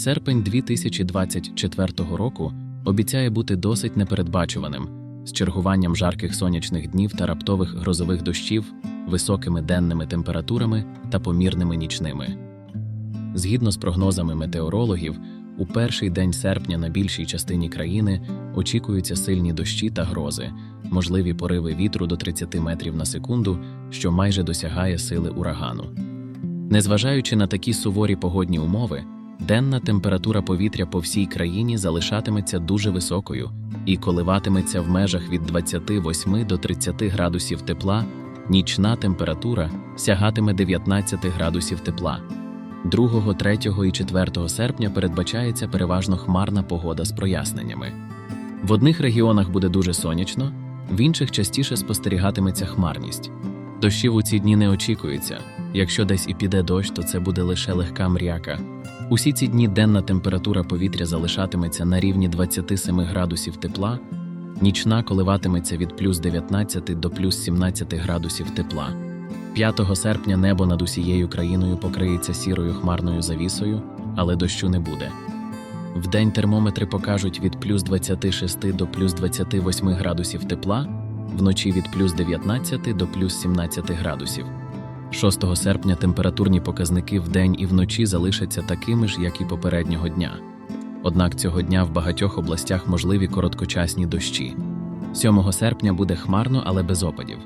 Серпень 2024 року обіцяє бути досить непередбачуваним з чергуванням жарких сонячних днів та раптових грозових дощів, високими денними температурами та помірними нічними. Згідно з прогнозами метеорологів, у перший день серпня на більшій частині країни очікуються сильні дощі та грози, можливі пориви вітру до 30 метрів на секунду, що майже досягає сили урагану. Незважаючи на такі суворі погодні умови, денна температура повітря по всій країні залишатиметься дуже високою і коливатиметься в межах від 28 до 30 градусів тепла, нічна температура сягатиме 19 градусів тепла. 2, 3 і 4 серпня передбачається переважно хмарна погода з проясненнями. В одних регіонах буде дуже сонячно, в інших частіше спостерігатиметься хмарність. Дощів у ці дні не очікується. Якщо десь і піде дощ, то це буде лише легка мряка. Усі ці дні денна температура повітря залишатиметься на рівні 27 градусів тепла, нічна коливатиметься від плюс 19 до плюс 17 градусів тепла. 5 серпня небо над усією країною покриється сірою хмарною завісою, але дощу не буде. Вдень термометри покажуть від плюс 26 до плюс 28 градусів тепла, вночі від плюс 19 до плюс 17 градусів. 6 серпня температурні показники вдень і вночі залишаться такими ж, як і попереднього дня. Однак цього дня в багатьох областях можливі короткочасні дощі. 7 серпня буде хмарно, але без опадів.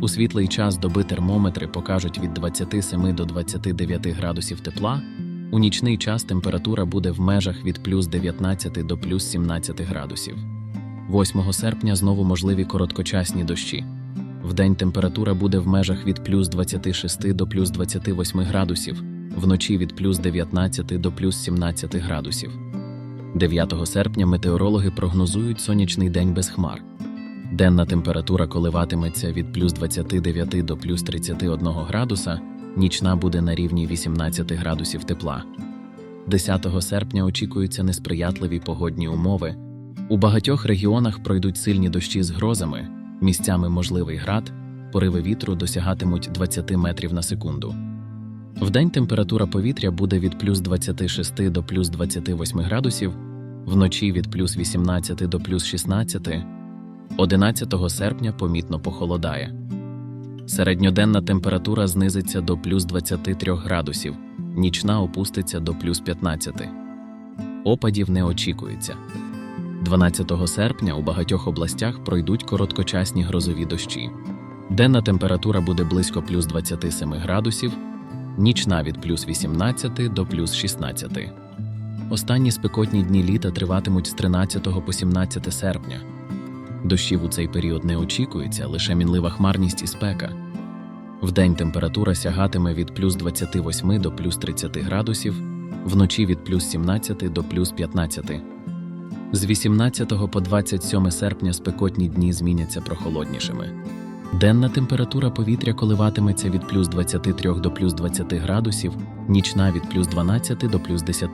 У світлий час доби термометри покажуть від 27 до 29 градусів тепла. У нічний час температура буде в межах від плюс 19 до плюс 17 градусів. 8 серпня знову можливі короткочасні дощі. Вдень температура буде в межах від плюс 26 до плюс 28 градусів, вночі від плюс 19 до плюс 17 градусів. 9 серпня метеорологи прогнозують сонячний день без хмар. Денна температура коливатиметься від плюс 29 до плюс 31 градуса, нічна буде на рівні 18 градусів тепла. 10 серпня очікуються несприятливі погодні умови. У багатьох регіонах пройдуть сильні дощі з грозами, місцями можливий град, пориви вітру досягатимуть 20 метрів на секунду. Вдень температура повітря буде від плюс 26 до плюс 28 градусів, вночі від плюс 18 до плюс 16, 11 серпня помітно похолодає. Середньоденна температура знизиться до плюс 23 градусів, нічна опуститься до плюс 15. Опадів не очікується. 12 серпня у багатьох областях пройдуть короткочасні грозові дощі. Денна температура буде близько плюс 27 градусів, нічна від плюс 18 до плюс 16. Останні спекотні дні літа триватимуть з 13 по 17 серпня. Дощів у цей період не очікується, лише мінлива хмарність і спека. Вдень температура сягатиме від плюс 28 до плюс 30 градусів, вночі від плюс 17 до плюс 15. З 18 по 27 серпня спекотні дні зміняться прохолоднішими. Денна температура повітря коливатиметься від плюс 23 до плюс 20 градусів, нічна від плюс 12 до плюс 10.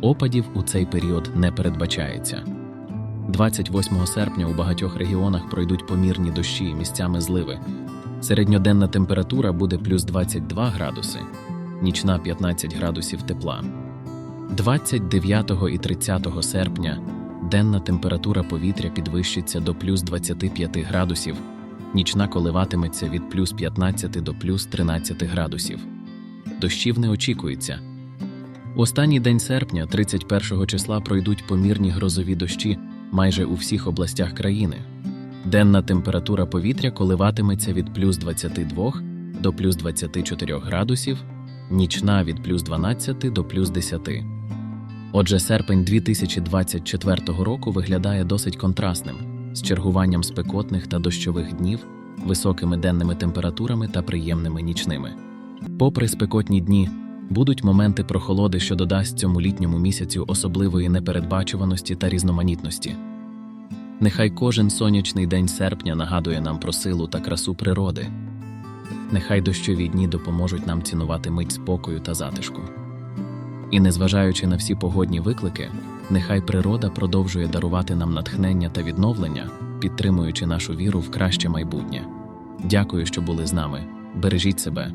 Опадів у цей період не передбачається. 28 серпня у багатьох регіонах пройдуть помірні дощі місцями зливи. Середньоденна температура буде плюс 22 градуси, нічна 15 градусів тепла. 29 і 30 серпня денна температура повітря підвищиться до плюс 25 градусів, нічна коливатиметься від плюс 15 до плюс 13 градусів. Дощів не очікується. У останній день серпня, 31 числа, пройдуть помірні грозові дощі майже у всіх областях країни. Денна температура повітря коливатиметься від плюс 22 до плюс 24 градусів, нічна від плюс 12 до плюс 10. Отже, серпень 2024 року виглядає досить контрастним, з чергуванням спекотних та дощових днів, високими денними температурами та приємними нічними. Попри спекотні дні, будуть моменти прохолоди, що додасть цьому літньому місяцю особливої непередбачуваності та різноманітності. Нехай кожен сонячний день серпня нагадує нам про силу та красу природи. Нехай дощові дні допоможуть нам цінувати мить спокою та затишку. І незважаючи на всі погодні виклики, нехай природа продовжує дарувати нам натхнення та відновлення, підтримуючи нашу віру в краще майбутнє. Дякую, що були з нами. Бережіть себе.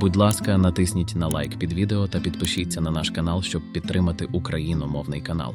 Будь ласка, натисніть на лайк під відео та підпишіться на наш канал, щоб підтримати україномовний канал.